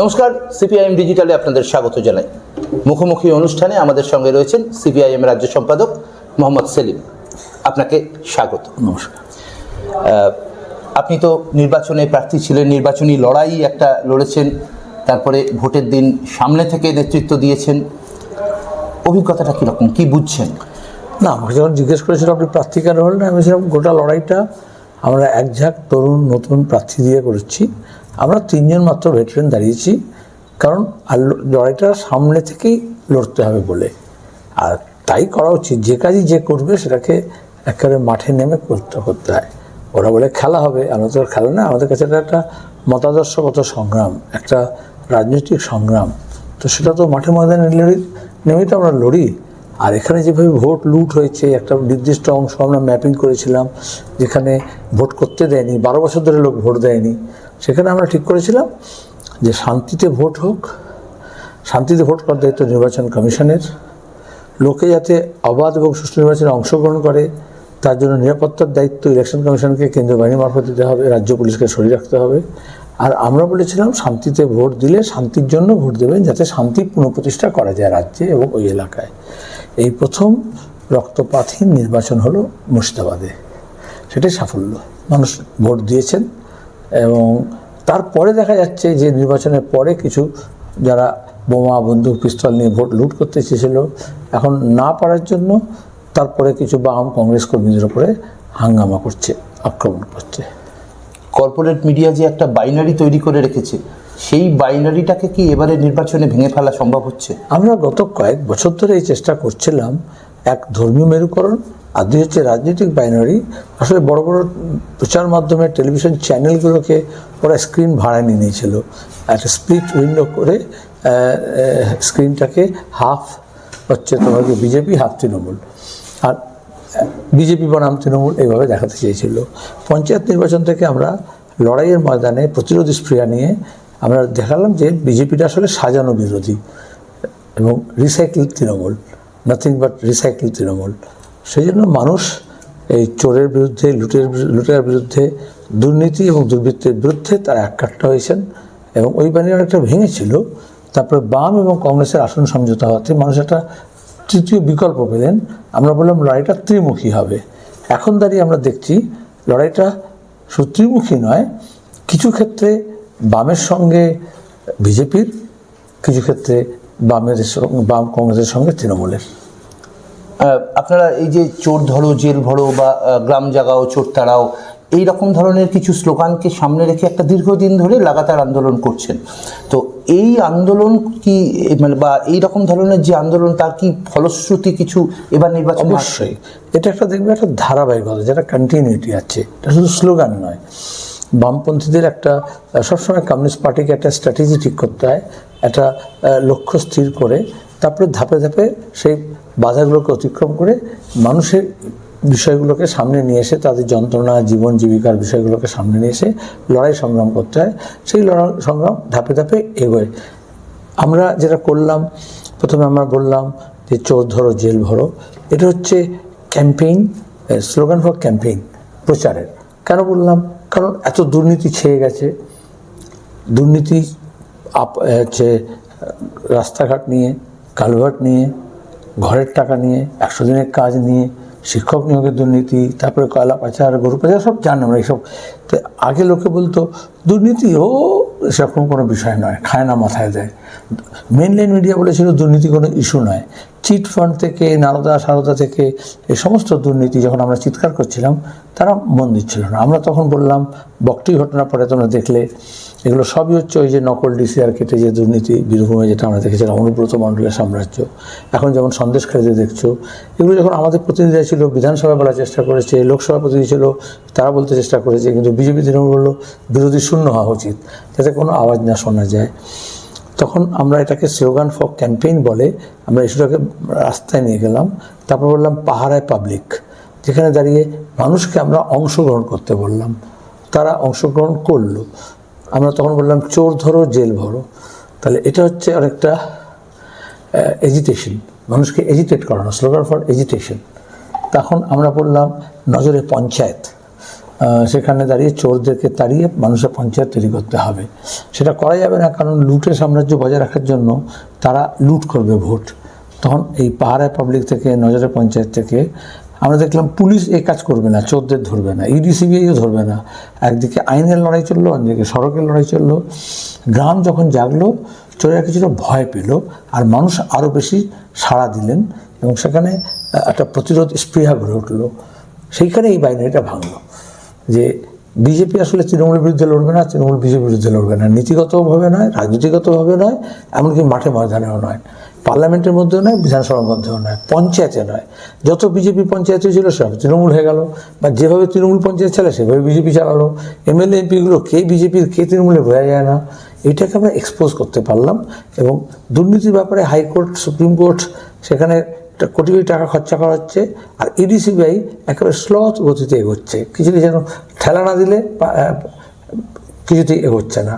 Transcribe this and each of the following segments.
নমস্কার সিপিআইএম ডিজিটালে আপনাদের স্বাগত জানাই। মুখোমুখি অনুষ্ঠানে আমাদের সঙ্গে রয়েছেন সিপিআইএম রাজ্য সম্পাদক মোহাম্মদ সেলিম। আপনাকে স্বাগত। নমস্কার। আপনি তো নির্বাচনে প্রার্থী ছিলেন নির্বাচনী লড়াই একটা লড়েছেন তারপরে ভোটের দিন সামনে থেকে নেতৃত্ব দিয়েছেন। অভিজ্ঞতাটা কীরকম? কী বুঝছেন? না আমাকে যখন জিজ্ঞেস করেছিল আপনি প্রার্থী কেন হলেন আমি বলছিলাম গোটা লড়াইটা আমরা এক ঝাঁক তরুণ নতুন প্রার্থী দিয়ে করেছি। আমরা তিনজন মাত্র ভেটারেন দাঁড়িয়েছি, কারণ আর লড়াইটা সামনে থেকেই লড়তে হবে বলে। আর তাই করা উচিত, যে কাজই যে করবে সেটাকে একেবারে মাঠে নেমে করতে করতে হয়। ওরা বলে খেলা হবে, আমরা তো খেলা না, আমাদের কাছে এটা একটা মতাদর্শগত সংগ্রাম, একটা রাজনৈতিক সংগ্রাম। তো সেটা তো মাঠে ময়দানে লড়ি নেমেই তো আমরা লড়ি। আর এখানে যেভাবে ভোট লুট হয়েছে, একটা নির্দিষ্ট অংশ আমরা ম্যাপিং করেছিলাম, যেখানে ভোট করতে দেয়নি, বারো বছর ধরে লোক ভোট দেয়নি। সেখানে আমরা ঠিক করেছিলাম যে শান্তিতে ভোট হোক, শান্তিতে ভোট করার দায়িত্ব নির্বাচন কমিশনের। লোকে যাতে অবাধ এবং সুষ্ঠু নির্বাচনে অংশগ্রহণ করে, তার জন্য নিরাপত্তার দায়িত্ব ইলেকশন কমিশনকে কেন্দ্রীয় বাহিনী মারফত দিতে হবে, রাজ্য পুলিশকে সরিয়ে রাখতে হবে। আর আমরা বলেছিলাম শান্তিতে ভোট দিলে শান্তির জন্য ভোট দেবেন যাতে শান্তি পুনঃপ্রতিষ্ঠা করা যায় রাজ্যে এবং ওই এলাকায়। এই প্রথম রক্তপাতহীন নির্বাচন হলো মুর্শিদাবাদে। সেটাই সাফল্য। মানুষ ভোট দিয়েছেন। এবং তারপরে দেখা যাচ্ছে যে নির্বাচনের পরে কিছু যারা বোমা বন্দুক পিস্তল নিয়ে ভোট লুট করতে চেয়েছিল এখন না পারার জন্য তারপরে কিছু বাম কংগ্রেস কর্মীদের উপরে হাঙ্গামা করছে আক্রমণ করছে। কর্পোরেট মিডিয়া যে একটা বাইনারি তৈরি করে রেখেছে সেই বাইনারিটাকে কি এবারে নির্বাচনে ভেঙে ফেলা সম্ভব হচ্ছে? আমরা গত কয়েক বছর ধরে এই চেষ্টা করছিলাম এক ধর্মীয় মেরুকরণ আর দুই হচ্ছে রাজনৈতিক বাইনারি আসলে বড় বড় প্রচার মাধ্যমে টেলিভিশন চ্যানেলগুলোকে ওরা স্ক্রিন ভাড়া নিয়ে নিয়েছিল। একটা স্প্লিট উইন্ডো করে স্ক্রিনটাকে হাফ হচ্ছে তোমাকে বিজেপি হাফ তৃণমূল। আর বিজেপি বনাম তৃণমূল এইভাবে দেখাতে চেয়েছিল। পঞ্চায়েত নির্বাচন থেকে আমরা লড়াইয়ের ময়দানে প্রতিরোধ স্প্রিয়া নিয়ে আমরা দেখালাম যে বিজেপিটা আসলে সাজানো বিরোধী এবং recycle Trinamool nothing but recycle Trinamool. সেই জন্য মানুষ এই চোরের বিরুদ্ধে, লুটের লুটের বিরুদ্ধে দুর্নীতি এবং দুর্বৃত্তের বিরুদ্ধে তারা এককাট্টা হয়েছেন এবং ওই ব্যানার অনেকটা ভেঙেছিল। তারপরে বাম এবং কংগ্রেসের আসন সমঝোতা হওয়াতে মানুষ একটা তৃতীয় বিকল্প পেলেন। আমরা বললাম, লড়াইটা ত্রিমুখী হবে। এখন দাঁড়িয়ে আমরা দেখছি, লড়াইটা শুধু ত্রিমুখী নয়। কিছু ক্ষেত্রে বামের সঙ্গে বিজেপির, কিছু ক্ষেত্রে বামের বাম কংগ্রেসের সঙ্গে তৃণমূলের। আপনারা এই যে চোর ধরো, জেল ভরো বা গ্রাম জাগাও, চোর তাড়াও এই রকম ধরনের কিছু স্লোগানকে সামনে রেখে একটা দীর্ঘদিন ধরে লাগাতার আন্দোলন করছেন। তো এই আন্দোলন কি মানে বা এই রকম ধরনের যে আন্দোলন, তার কি ফলশ্রুতি কিছু এবার নির্বাচন অবশ্যই। এটা একটা দেখবে একটা ধারাবাহিকতা যেটা কন্টিনিউটি আছে। এটা শুধু স্লোগান নয়। বামপন্থীদের একটা সবসময় কমিউনিস্ট পার্টিকে একটা স্ট্র্যাটেজি ঠিক করতে হয়, একটা লক্ষ্য স্থির করে, তারপরে ধাপে ধাপে সেই বাধাগুলোকে অতিক্রম করে মানুষের বিষয়গুলোকে সামনে নিয়ে এসে তাদের যন্ত্রণা, জীবন জীবিকার বিষয়গুলোকে সামনে নিয়ে এসে লড়াই সংগ্রাম করতে হয়। সেই লড়াই সংগ্রাম ধাপে ধাপে এগোয়। আমরা যেটা করলাম, প্রথমে আমরা বললাম যে চোর ধরো, জেল ভরো। এটা হচ্ছে ক্যাম্পেইন স্লোগান ফর ক্যাম্পেইন, প্রচারের। কেন বললাম? কারণ এত দুর্নীতি ছেয়ে গেছে। দুর্নীতি আপ হচ্ছে, রাস্তাঘাট নিয়ে, কালভার্ট নিয়ে ঘরের টাকা নিয়ে, একশো দিনের কাজ নিয়ে, শিক্ষক নিয়োগের দুর্নীতি, তারপরে কয়লা পাচার, গরু পাচার, সব জানো আমরা এইসব। তো আগে লোকে বলতো, দুর্নীতি, ও, সেরকম কোনো বিষয় নয়, খায় না, মাথায় দেয়। মেনলাইন মিডিয়া বলেছিল দুর্নীতি কোনো ইস্যু নয়। চিট ফান্ড থেকে, নারদা, সারদা থেকে এই সমস্ত দুর্নীতি যখন আমরা চিৎকার করছিলাম, তারা মন দিচ্ছিল না। আমরা তখন বললাম, বকটি ঘটনা পরে তোমরা দেখলে, এগুলো সবই হচ্ছে ওই যে নকল ডিসিআর কেটে যে দুর্নীতি বীরভূমে যেটা আমরা দেখেছিলাম, অনুব্রত মণ্ডলের সাম্রাজ্য। এখন যেমন সন্দেশ খেতে দেখছ, এগুলো যখন আমাদের প্রতিনিধিরা ছিল, বিধানসভায় বলার চেষ্টা করেছে, লোকসভা প্রতিনিধি ছিল, তারা বলতে চেষ্টা করেছে, কিন্তু বিজেপি তৃণমূল বলল, বিরোধী শূন্য হওয়া উচিত, যাতে কোনো আওয়াজ না শোনা যায়। তখন আমরা এটাকে স্লোগান ফর ক্যাম্পেইন বলে আমরা ইস্যুটাকে রাস্তায় নিয়ে গেলাম। তারপর বললাম পাহারায় পাবলিক, যেখানে দাঁড়িয়ে মানুষকে আমরা অংশগ্রহণ করতে বললাম। তারা অংশগ্রহণ করল। আমরা তখন বললাম চোর ধরো, জেল ভরো। তাহলে এটা হচ্ছে অনেকটা এজিটেশন মানুষকে এজিটেট করানো, স্লোগান ফর এজিটেশন তখন আমরা বললাম নজরে পঞ্চায়েত। সেখানে দাঁড়িয়ে চোরদেরকে তাড়িয়ে মানুষের পঞ্চায়েত তৈরি করতে হবে। সেটা করা যাবে না, কারণ লুটের সাম্রাজ্য বজায় রাখার জন্য তারা লুট করবে ভোট। তখন এই পাহাড়ের পাবলিক থেকে, নজরের পঞ্চায়েত থেকে আমরা দেখলাম পুলিশ এই কাজ করবে না, চোরদের ধরবে না, ইডি, সিবিআইও ধরবে না। একদিকে আইনের লড়াই চলল, অন্যদিকে সড়কের লড়াই চলল। গ্রাম যখন জাগলো, চোরেরা কিছুটা ভয় পেল আর মানুষ আরও বেশি সাড়া দিলেন এবং সেখানে একটা প্রতিরোধ স্পৃহা গড়ে উঠল। সেইখানে এই বাইনারিটা ভাঙলো। যে বিজেপি আসলে তৃণমূলের বিরুদ্ধে লড়বে না, তৃণমূল বিজেপির বিরুদ্ধে লড়বে না। নীতিগতভাবে নয়, রাজনীতিগতভাবে নয়, এমনকি মাঠে ময়দানেও নয়। পার্লামেন্টের মধ্যেও নয়, বিধানসভার মধ্যেও নয়, পঞ্চায়েতে নয়। যত বিজেপি পঞ্চায়েতে ছিল, সব তৃণমূল হয়ে গেল। বা যেভাবে তৃণমূল পঞ্চায়েত চালে সেভাবে বিজেপি চালালো। এমএলএ এমপিগুলো কে বিজেপির কে তৃণমূলে বোঝা যায় না। এটাকে আমরা এক্সপোজ করতে পারলাম এবং দুর্নীতির ব্যাপারে হাইকোর্ট, সুপ্রিম কোর্ট, সেখানে কোটি কোটি টাকা খরচা করা হচ্ছে আর ইডিসিবিআই একেবারে স্লথ গতিতে এগোচ্ছে। কিছুতে যেন ঠেলা না দিলে কিছুতেই এগোচ্ছে না।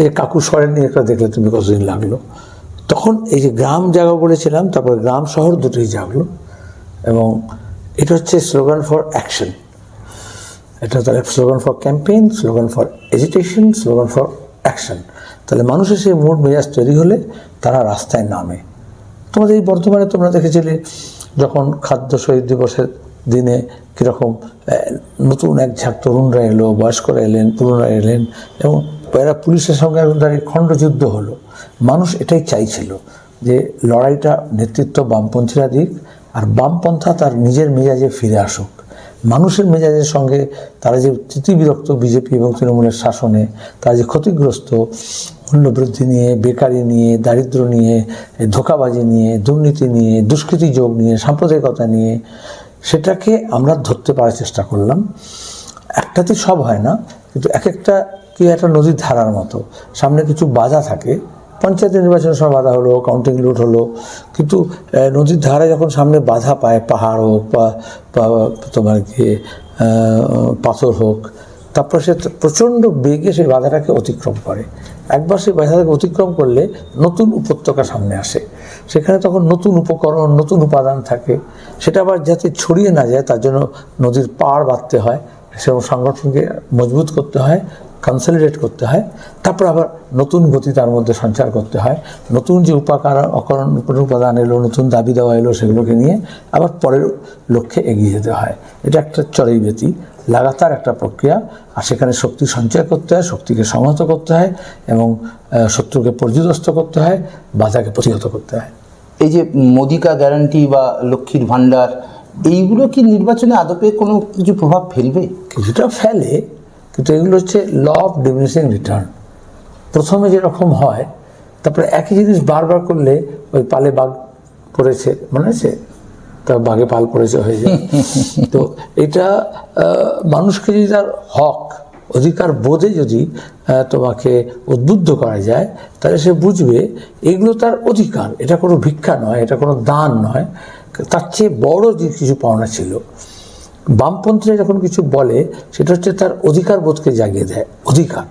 এই কাকু সরেন একটা দেখলে তুমি কতদিন লাগল। তখন এই যে গ্রাম জাগা বলেছিলাম, তারপর গ্রাম শহর দুটোই জাগলো এবং এটা হচ্ছে স্লোগান ফর অ্যাকশন এটা তাহলে slogan for campaign slogan for agitation slogan for action তাহলে মানুষের সেই মুড মেজাজ তৈরি হলে তারা রাস্তায় নামে। তোমাদের এই বর্ধমানে তোমরা দেখেছিলে যখন খাদ্য শহীদ দিবসের দিনে কীরকম নতুন এক ঝাঁক তরুণরা এলো, বয়স্করা এলেন, তরুণরা এলেন, এবং এরা পুলিশের সঙ্গে দাঁড়িয়ে খণ্ডযুদ্ধ হলো। মানুষ এটাই চাইছিল যে লড়াইটা নেতৃত্ব বামপন্থীরা দিক, আর বামপন্থা তার নিজের মেজাজে ফিরে আসুক। মানুষের মেজাজের সঙ্গে তারা যে তৃতীবিরক্ত বিজেপি এবং তৃণমূলের শাসনে, তারা যে ক্ষতিগ্রস্ত মূল্যবৃদ্ধি নিয়ে, বেকারি নিয়ে দারিদ্র নিয়ে, ধোকাবাজি নিয়ে, দুর্নীতি নিয়ে, দুষ্কৃতি যোগ নিয়ে, সাম্প্রদায়িকতা নিয়ে, সেটাকে আমরা ধরতে পারার চেষ্টা করলাম। একটাতে সব হয় না, কিন্তু এক একটা কি একটা নদীর ধারার মতো। সামনে কিছু বাধা থাকে, পঞ্চায়েত নির্বাচনের সময় বাধা হলো কাউন্টিং লুট হলো, কিন্তু নদীর ধারে যখন সামনে বাধা পায়, পাহাড় হোক বা তোমার কি পাথর হোক তারপর সে প্রচণ্ড বেগে সেই বাধাটাকে অতিক্রম করে। একবার সেই বাধাটাকে অতিক্রম করলে নতুন উপত্যকা সামনে আসে। সেখানে তখন নতুন উপকরণ, নতুন উপাদান থাকে। সেটা আবার যাতে ছড়িয়ে না যায়, তার জন্য নদীর পাড় বাঁধতে হয়, সেরকম সংগঠনকে মজবুত করতে হয় কনসলিডেট করতে হয়। তারপর আবার নতুন গতি তার মধ্যে সঞ্চার করতে হয়। নতুন যে উপাকার, অকরণ উপাদান এলো, নতুন দাবি দেওয়া এলো, সেগুলোকে নিয়ে আবার পরের লক্ষ্যে এগিয়ে যেতে হয়। এটা একটা চরৈবেতি লাগাতার একটা প্রক্রিয়া আর সেখানে শক্তি সঞ্চয় করতে হয় শক্তিকে সংহত করতে হয় এবং শত্রুকে পর্যুদস্ত করতে হয় বাধাকে প্রতিহত করতে হয়। এই যে মোদিকা গ্যারান্টি বা লক্ষ্মীর ভাণ্ডার এইগুলো কি নির্বাচনে আদপে কোনো কিছু প্রভাব ফেলবে? কিছুটা ফেলে কিন্তু এগুলো হচ্ছে ল অফ ডিমিনিশিং রিটার্ন প্রথমে যেরকম হয় তারপরে একই জিনিস বারবার করলে ওই পালে বাঘ পড়েছে মনে আছে? তা বাঘে পাল পড়েছে হয়ে যায়। তো এটা মানুষকে যদি তার হক, অধিকার বোধে যদি তোমাকে উদ্বুদ্ধ করা যায়, তাহলে সে বুঝবে এগুলো তার অধিকার। এটা কোনো ভিক্ষা নয়, এটা কোনো দান নয়। তার চেয়ে বড় যে কিছু পাওনা ছিল, বামপন্থীরা যখন কিছু বলে, সেটা হচ্ছে তার অধিকার বোধকে জাগিয়ে দেয়, অধিকার।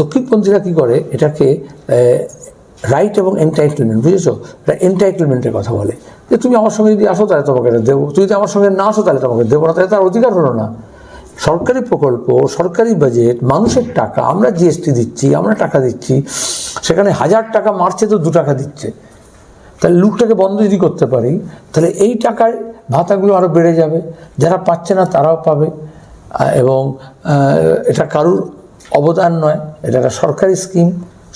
দক্ষিণপন্থীরা কী করে? এটাকে রাইট এবং এন্টাইটেলমেন্ট বুঝেছ? এটা এন্টাইটেলমেন্টের কথা বলে। যে তুমি আমার সঙ্গে যদি আসো তাহলে তোমাকে দেবো। তুমি যদি আমার সঙ্গে না আসো তাহলে তোমাকে দেবো না, তাহলে তার অধিকার হলো না। সরকারি প্রকল্প, সরকারি বাজেট মানুষের টাকা, আমরা জিএসটি দিচ্ছি, আমরা টাকা দিচ্ছি, সেখানে হাজার টাকা মারছে তো দু টাকা দিচ্ছে। তাহলে লুটটাকে বন্ধ যদি করতে পারি, তাহলে এই টাকায় ভাতাগুলো আরও বেড়ে যাবে, যারা পাচ্ছে না তারাও পাবে। এবং এটা কারুর অবদান নয়, এটা একটা সরকারি স্কিম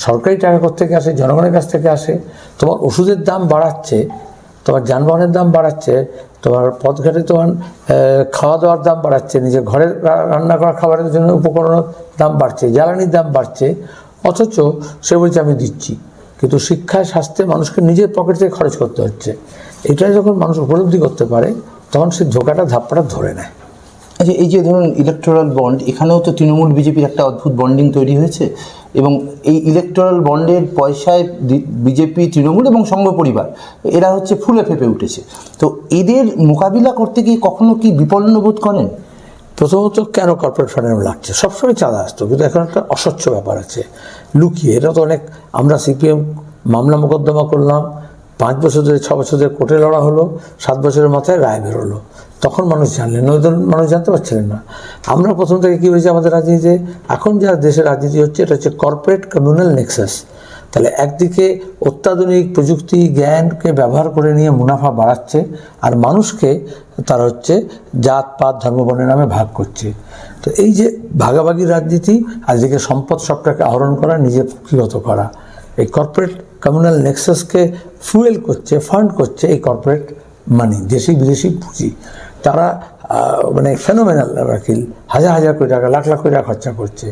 সরকারি টাকা থেকে আসে, জনগণের কাছ থেকে আসে। তোমার ওষুধের দাম বাড়াচ্ছে তোমার যানবাহনের দাম বাড়াচ্ছে, তোমার পথঘাটে তোমার খাওয়া দাওয়ার দাম বাড়াচ্ছে, নিজের ঘরে রান্না করা খাবারের জন্য উপকরণের দাম বাড়ছে, জ্বালানির দাম বাড়ছে, অথচ সে বলছে আমি দিচ্ছি। কিন্তু শিক্ষায় স্বাস্থ্যে মানুষকে নিজের পকেট থেকে খরচ করতে হচ্ছে। এটাই যখন মানুষ উপলব্ধি করতে পারে, তখন সে ঝোঁকাটা, ধাপ্পাটা ধরে নেয়। আচ্ছা এই যে ধরুন ইলেকটোরাল বন্ড এখানেও তো তৃণমূল বিজেপির একটা অদ্ভুত বন্ডিং তৈরি হয়েছে। এবং এই ইলেকটোরাল বন্ডের পয়সায় বিজেপি, তৃণমূল এবং সংঘ পরিবার, এরা হচ্ছে ফুলে ফেপে উঠেছে। তো এদের মোকাবিলা করতে গিয়ে কখনো কি বিপন্ন বোধ করেন? প্রথমত কেন কর্পোরেট লাগছে? সবসময় চাঁদা আসতো, কিন্তু এখন একটা অস্বচ্ছ ব্যাপার আছে। লুকিয়ে, এটা তো অনেক, আমরা সিপিএম মামলা মোকদ্দমা করলাম, পাঁচ বছর ধরে, ছ বছর ধরে কোর্টে লড়া হলো, সাত বছরের মাথায় রায় বেরোলো। তখন মানুষ জানলেন নয়তো মানুষ জানতে পারছিলেন না। আমরা প্রথম থেকে কী হয়েছে আমাদের রাজনীতিতে এখন যা দেশের রাজনীতি হচ্ছে, এটা হচ্ছে কর্পোরেট কমিউনাল নেক্সাস তাহলে একদিকে অত্যাধুনিক প্রযুক্তি, জ্ঞানকে ব্যবহার করে নিয়ে মুনাফা বাড়াচ্ছে, আর মানুষকে তারা হচ্ছে জাত, পাত, ধর্মবর্ণের নামে ভাগ করছে। তো এই যে ভাগাভাগি রাজনীতি আর আজকে সম্পদ সবটাকে আহরণ করা, নিজে কুক্ষিগত করা, এই কর্পোরেট কমিউনাল নেক্সাসকে ফুয়েল করছে ফান্ড করছে এই কর্পোরেট মানি দেশি বিদেশি পুঁজি। তারা মানে ফেনোমেনাল রাখিল হাজার হাজার কোটি টাকা, লাখ লাখ কোটি টাকা খরচা করছে।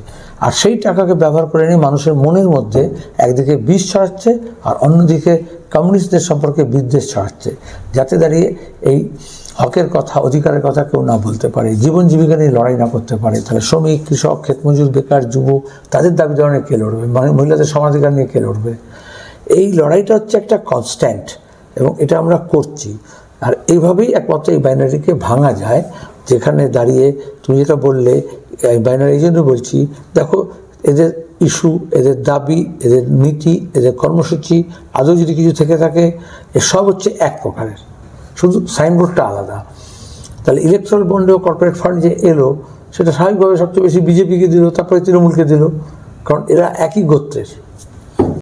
আর সেই টাকাকে ব্যবহার করে নিয়ে মানুষের মনের মধ্যে একদিকে বিষ ছড়াচ্ছে আর অন্যদিকে কমিউনিস্টদের সম্পর্কে বিদ্বেষ ছড়াচ্ছে। যাতে দাঁড়িয়ে এই হকের কথা, অধিকারের কথা কেউ না বলতে পারে, জীবন জীবিকা নিয়ে লড়াই না করতে পারে। তাহলে শ্রমিক, কৃষক, ক্ষেতমজুর, বেকার যুব তাদের দাবি ধরনের কে লড়বে? মানে মহিলাদের সমাধিকার নিয়ে কে লড়বে? এই লড়াইটা হচ্ছে একটা কনস্ট্যান্ট এবং এটা আমরা করছি। আর এইভাবেই একমাত্র এই বাইনারিকে ভাঙা যায়, যেখানে দাঁড়িয়ে তুমি যেটা বললে বাইনারি এই জন্য বলছি, দেখো, এদের ইস্যু, এদের দাবি, এদের নীতি, এদের কর্মসূচি, আদৌ যদি কিছু থেকে থাকে এসব হচ্ছে এক প্রকারের। শুধু সাইনবোর্ডটা আলাদা। তাহলে ইলেকট্রাল বন্ডেও কর্পোরেট ফান্ড যে এলো, সেটা স্বাভাবিকভাবে সবচেয়ে বেশি বিজেপিকে দিল, তারপরে তৃণমূলকে দিল, কারণ এরা একই গোত্রের।